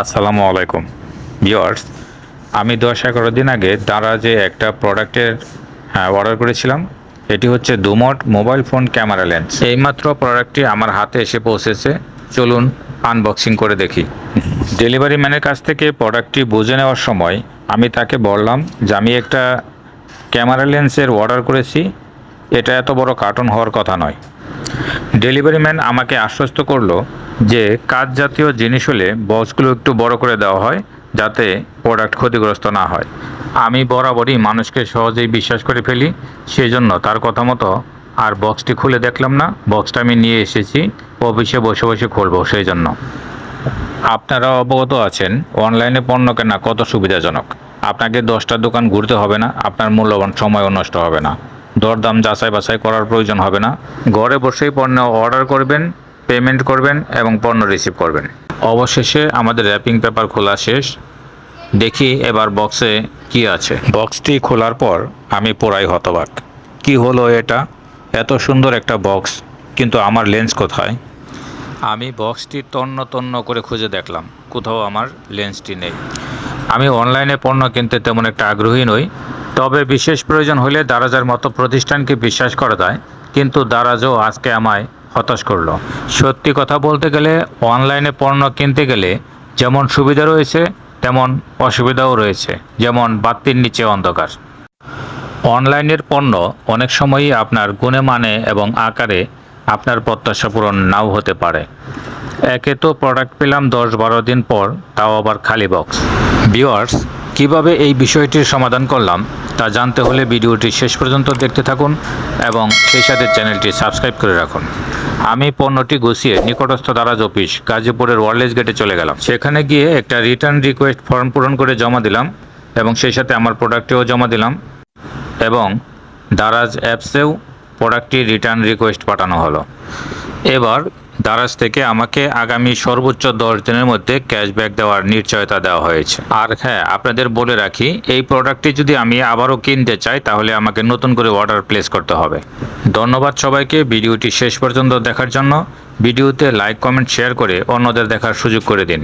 আসসালামু আলাইকুম। ভিওয়ার্স আমি দশ এগারো দিন আগে তারা যে একটা প্রোডাক্টের অর্ডার করেছিলাম, এটি হচ্ছে দুমট মোবাইল ফোন ক্যামেরা লেন্স। এইমাত্র প্রোডাক্টটি আমার হাতে এসে পৌঁছেছে। চলুন আনবক্সিং করে দেখি। ডেলিভারি ম্যানের কাছ থেকে প্রোডাক্টটি বুঝে নেওয়ার সময় আমি তাকে বললাম যে, আমি একটা ক্যামেরা লেন্সের অর্ডার করেছি এটা এত বড় কার্টন হওয়ার কথা নয়। ডেলিভারি ম্যান আমাকে আশ্বস্ত করল যে কাজ জাতীয় জিনিস হলে বক্সগুলো একটু বড় করে দেওয়া হয়, যাতে প্রোডাক্ট ক্ষতিগ্রস্ত না হয়। আমি বরাবরই মানুষকে সহজেই বিশ্বাস করে ফেলি সেই জন্য তার কথা মতো আর বক্সটি খুলে দেখলাম না। বক্সটা আমি নিয়ে এসেছি, অফিসে বসে বসে খুলবো সেই জন্য আপনারা অবগত আছেন অনলাইনে পণ্য কেনা কত সুবিধাজনক। আপনাকে দশটা দোকান ঘুরতে হবে না, আপনার মূল্যবান সময়ও নষ্ট হবে না। দরদাম যাচাই বাছাই করার প্রয়োজন হবে না। ঘরে বসেই পণ্য অর্ডার করবেন, পেমেন্ট করবেন এবং পণ্য রিসিভ করবেন। অবশেষে আমাদের র্যাপিং পেপার খোলা শেষ। দেখি এবার বক্সে কি আছে। বক্সটি খোলার পর আমি পুরাই হতবাক। কি হলো এটা? এত সুন্দর একটা বক্স, কিন্তু আমার লেন্স কোথায়? আমি বক্সটি তন্ন তন্ন করে খুঁজে দেখলাম, কোথাও আমার লেন্সটি নেই। আমি অনলাইনে পণ্য কিনতে তেমন একটা আগ্রহী নই তবে বিশেষ প্রয়োজন হলে দারাজার মতো প্রতিষ্ঠানকে বিশ্বাস করা যায়। কিন্তু দারাজও আজকে আমায় হতাশ করল। সত্যি কথা বলতে গেলে, অনলাইনে পণ্য কিনতে গেলে যেমন সুবিধা রয়েছে, তেমন অসুবিধাও রয়েছে। যেমন বাতির নিচে অন্ধকার। অনলাইনের পণ্য অনেক সময়ই আপনার গুণে মানে এবং আকারে আপনার প্রত্যাশা পূরণ নাও হতে পারে। একে তো প্রোডাক্ট পেলাম দশ বারো দিন পর, তাও আবার খালি বক্স ভিওয়ার্স কীভাবে এই বিষয়টির সমাধান করলাম তা জানতে হলে ভিডিওটি শেষ পর্যন্ত দেখতে থাকুন এবং সেই সাথে চ্যানেলটি সাবস্ক্রাইব করে রাখুন। আমি পণ্যটি গুছিয়ে নিকটস্থ দারাজ অফিস গাজীপুরের ওয়ারলেস গেটে চলে গেলাম। সেখানে গিয়ে একটা রিটার্ন রিকোয়েস্ট ফর্ম পূরণ করে জমা দিলাম এবং সেই সাথে আমার প্রোডাক্টটিও জমা দিলাম এবং দারাজ অ্যাপসেও প্রোডাক্টটি রিটার্ন রিকোয়েস্ট পাঠানো হলো। এবার দারাজ থেকে আমাকে আগামী সর্বোচ্চ দশ দিনের মধ্যে ক্যাশব্যাক দেওয়ার নিশ্চয়তা দেওয়া হয়েছে। আর হ্যাঁ আপনাদের বলে রাখি, এই প্রোডাক্টটি যদি আমি আবারও কিনতে চাই, তাহলে আমাকে নতুন করে অর্ডার প্লেস করতে হবে। ধন্যবাদ সবাইকে, ভিডিওটি শেষ পর্যন্ত দেখার জন্য। ভিডিওতে লাইক, কমেন্ট, শেয়ার করে অন্যদের দেখার সুযোগ করে দিন।